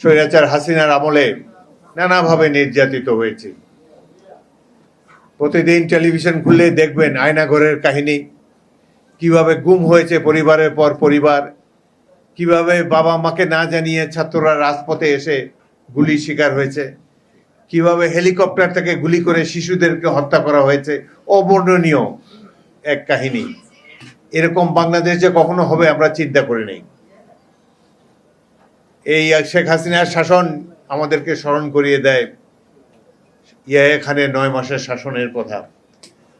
স্বৈরাচার হাসিনার আমলে নানাভাবে নির্যাতিত হয়েছে। প্রতিদিন টেলিভিশন খুললে দেখবেন আয়নাঘরের কাহিনী, কীভাবে গুম হয়েছে পরিবারের পর পরিবার, কীভাবে বাবা মাকে না জানিয়ে ছাত্ররা রাজপথে এসে গুলি শিকার হয়েছে, কীভাবে হেলিকপ্টার থেকে গুলি করে শিশুদেরকে হত্যা করা হয়েছে। অবর্ণনীয় এক কাহিনী। এরকম বাংলাদেশ যে কখনো হবে আমরা চিন্তা করি নাই। এই শেখ হাসিনার শাসন আমাদেরকে স্মরণ করিয়ে দেয়। ইয়া এখানে নয় মাসের শাসনের কথা।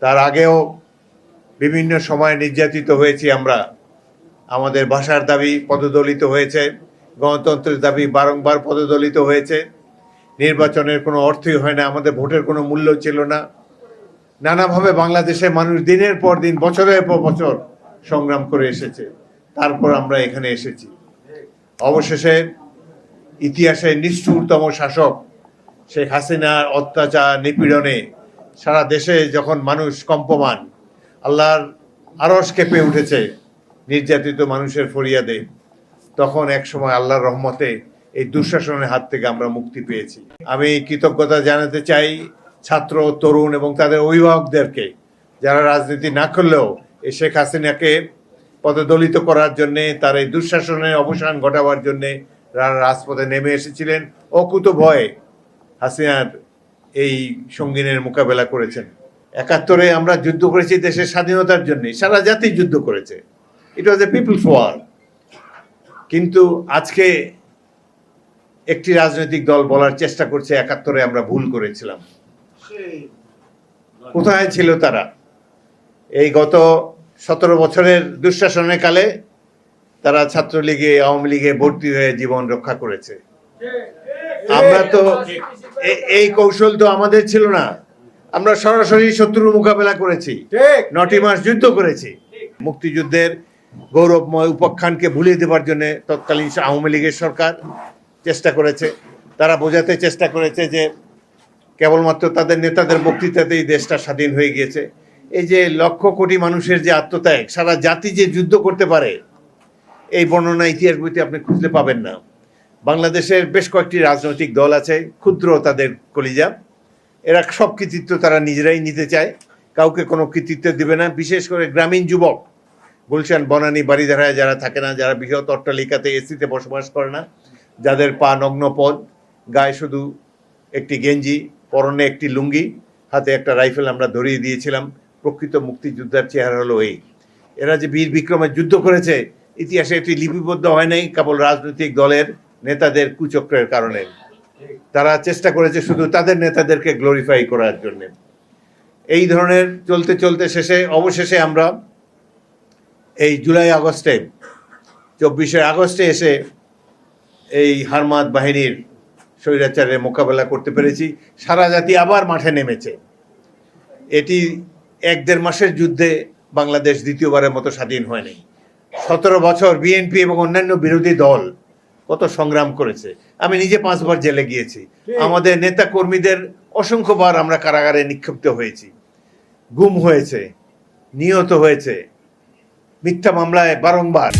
তার আগেও বিভিন্ন সময় নির্যাতিত হয়েছি আমরা। আমাদের ভাষার দাবি পদদলিত হয়েছে, গণতন্ত্রের দাবি বারংবার পদদলিত হয়েছে। নির্বাচনের কোনো অর্থই হয় না, আমাদের ভোটের কোনো মূল্য ছিল না। নানাভাবে বাংলাদেশের মানুষ দিনের পর দিন, বছরের পর বছর সংগ্রাম করে এসেছে। তারপর আমরা এখানে এসেছি। অবশেষে ইতিহাসের নিষ্ঠুরতম শাসক শেখ হাসিনার অত্যাচার নিপীড়নে সারা দেশে যখন মানুষ কম্পমান, আল্লাহর আরস কেঁপে উঠেছে নির্যাতিত মানুষের ফরিয়াদে, তখন এক সময় আল্লাহর রহমতে এই দুঃশাসনের হাত থেকে আমরা মুক্তি পেয়েছি। আমি কৃতজ্ঞতা জানাতে চাই ছাত্র, তরুণ এবং তাদের অভিভাবকদেরকে, যারা রাজনীতি না করলেও এই শেখ হাসিনাকে পদদলিত করার জন্যে, তার এই দুঃশাসনের অবসান ঘটাবার জন্যে যারা রাজপথে নেমে এসেছিলেন। অকুত ভয়ে হাসিনার এই সঙ্গিনের মোকাবেলা করেছেন। একাত্তরে আমরা যুদ্ধ করেছি দেশের স্বাধীনতার জন্য, সারা জাতি যুদ্ধ করেছে। ইট ওয়াজ এ পিপলস ওয়ার কিন্তু আজকে একটি রাজনৈতিক দল বলার চেষ্টা করছে, একাত্তরে আমরা ভুল করেছিলাম। কোথায় ছিল তারা? এই গত সতেরো বছরের দুঃশাসনের কালে তারা ছাত্রলীগে আওয়ামী লীগে ভর্তি হয়ে জীবন রক্ষা করেছে। আমরা তো এই কৌশল তো আমাদের ছিল না। আমরা সরাসরি শত্রুর মোকাবেলা করেছি। নটি মাস যুদ্ধ করেছি। মুক্তিযুদ্ধের গৌরবময় উপাখ্যানকে ভুলিয়ে দেবার জন্য তৎকালীন আওয়ামী লীগের সরকার চেষ্টা করেছে। তারা বোঝাতে চেষ্টা করেছে যে কেবলমাত্র তাদের নেতাদের বক্তৃতাতেই দেশটা স্বাধীন হয়ে গিয়েছে। এই যে লক্ষ কোটি মানুষের যে আত্মত্যাগ, সারা জাতি যে যুদ্ধ করতে পারে, এই বর্ণনা ইতিহাস বইতে আপনি খুঁজতে পাবেন না। বাংলাদেশের বেশ কয়েকটি রাজনৈতিক দল আছে, ক্ষুদ্র তাদের কলিজা। এরা সব কৃতিত্ব তারা নিজেরাই নিতে চায়। কাউকে কোনো কৃতিত্ব দেবে না। বিশেষ করে গ্রামীণ যুবক, গুলশান বনানী বাড়িধারায় যারা থাকে না, যারা বৃহৎ অট্টালিকাতে এসিতে বসবাস করে না, যাদের পা নগ্ন পদ, গায়ে শুধু একটি গেঞ্জি, পরনে একটি লুঙ্গি, হাতে একটা রাইফেল আমরা ধরিয়ে দিয়েছিলাম। প্রকৃত মুক্তিযোদ্ধার চেহারা হলো এই। এরা যে বীর বিক্রমের যুদ্ধ করেছে, ইতিহাসে এটি লিপিবদ্ধ হয় নাই, কেবল রাজনৈতিক দলের নেতাদের কুচক্রের কারণে। তারা চেষ্টা করেছে শুধু তাদের নেতাদেরকে গ্লোরিফাই করার জন্য। এই ধরনের চলতে চলতে শেষে, অবশেষে আমরা এই জুলাই আগস্টে, চব্বিশে আগস্টে এসে এই হারমাদ বাহিনীর স্বৈরাচারের মোকাবেলা করতে পেরেছি। সারা জাতি আবার মাঠে নেমেছে। এটি এক দেড় মাসের যুদ্ধে বাংলাদেশ দ্বিতীয়বারের মতো স্বাধীন হয়নি। সতেরো বছর বিএনপি এবং অন্যান্য বিরোধী দল কত সংগ্রাম করেছে। আমি নিজে পাঁচবার জেলে গিয়েছি। আমাদের নেতা কর্মীদের অসংখ্যবার আমরা কারাগারে নিক্ষিপ্ত হয়েছি। গুম হয়েছে নিহত হয়েছে মিথ্যা মামলায় বারংবার।